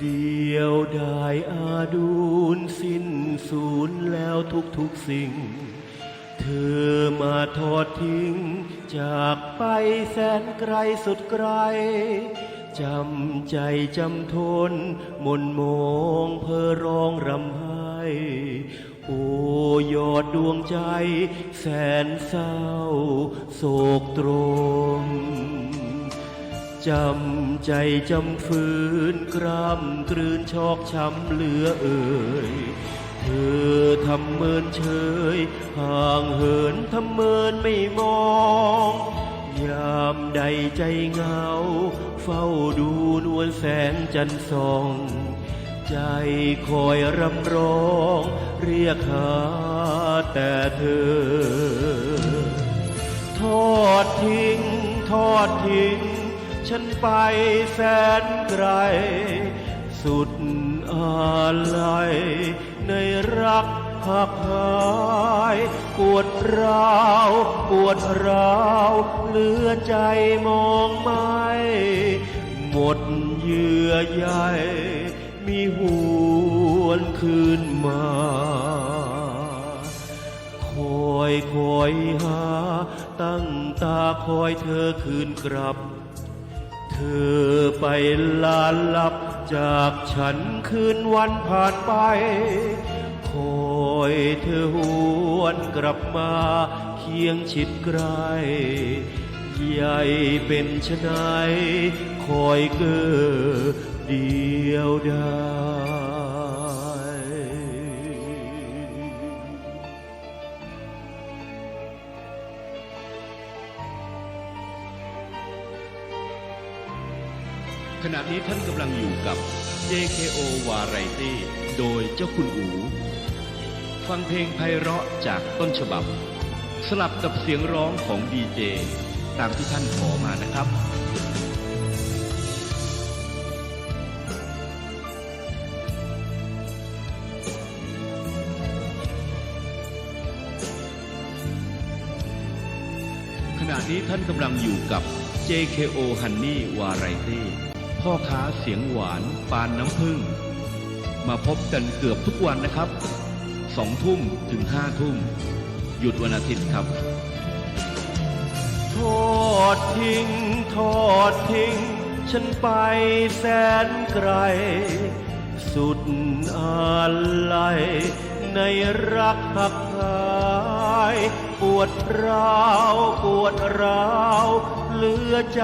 เดียวดายอาดูนสิ้นสูญแล้วทุกทุกสิ่ง เธอมาทอดทิ้ง จากไปแสนไกลสุดไกล จำใจจำทนมนมองเพอร้องรำไห้โอ้ยอดดวงใจ แสนเศร้า โศกตรม จำใจจำฝืนกรำกลืนชอกช้ำเหลือเอ่ยเธอทำเมินเฉยห่างเหินทำเมินไม่มองยามใดใจเหงา เฝ้าดูนวลแสงจันทร์ส่อง ใจคอยรำร้อง เรียกหาแต่เธอ ทอดทิ้ง ทอดทิ้ง ฉันไปแสนไกล สุดอาลัยในรักหักหายปวดร้าวปวดร้าวเหลือใจมองไม่หมดเยื่อใยมีหวนคืนมาคอยคอยหา ตั้งตาคอยเธอคืนกลับ เธอไปลาลับจากฉันคืนวันผ่านไป คอยเธอหวนกลับมาเคียงชิดใกล้ใหญ่เป็นชะไหนายคอยเก้อเดียวดาย ขณะนี้ท่านกำลังอยู่กับ JKO Variety โดยเจ้าคุณอู ฟังเพลงไพเราะจากต้นฉบับ สลับกับเสียงร้องของดีเจ ตามที่ท่านขอมานะครับขณะนี้ท่านกำลังอยู่กับ JKO Honey Variety พ่อค้าเสียงหวาน ปานน้ำผึ้งมาพบกันเกือบทุกวันนะครับสองทุ่มถึงห้าทุ่ม หยุดวันอาทิตย์ครับ โทอดทิ้ง โทอดทิ้ง ฉันไปแสนไกล สุดอาลัยในรักหักหา ยปวดร้าวปวดร้าวเหลือใจ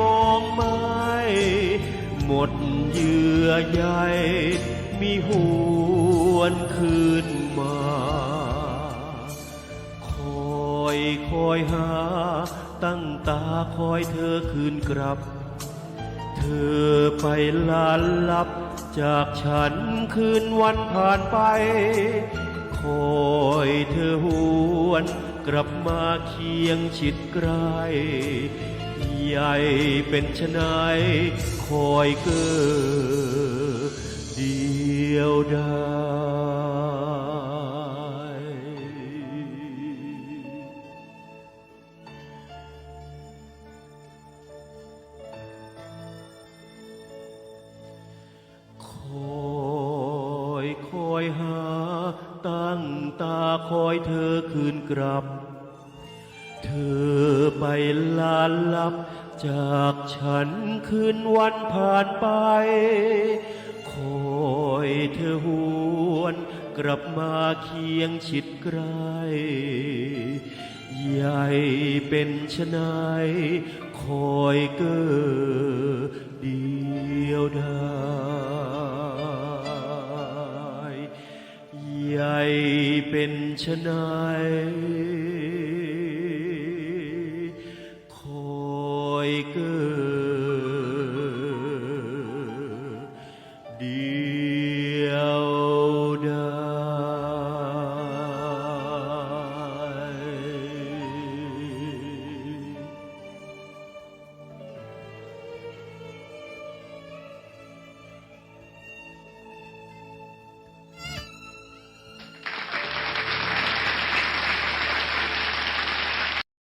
มองไม่หมดเยื่อใยมีหวนคืนมา คอยคอยหา ตั้งตาคอยเธอคืนกลับ เธอไปลาลับจากฉันคืนวันผ่านไป อยเธอหวนกลับมาเคียงชิดใกล้ใหญ่เป็นชะไหนายคอยเกอเดียวดาย ตั้งตาคอยเธอคืนกลับ เธอไปลาลับ จากฉันคืนวันผ่านไป คอยเธอหวนกลับมาเคียงชิดใกล้ใหญ่เป็นชะนายคอยเกอเดียวดาย ใหญ่เป็นชะนายคอยเกิด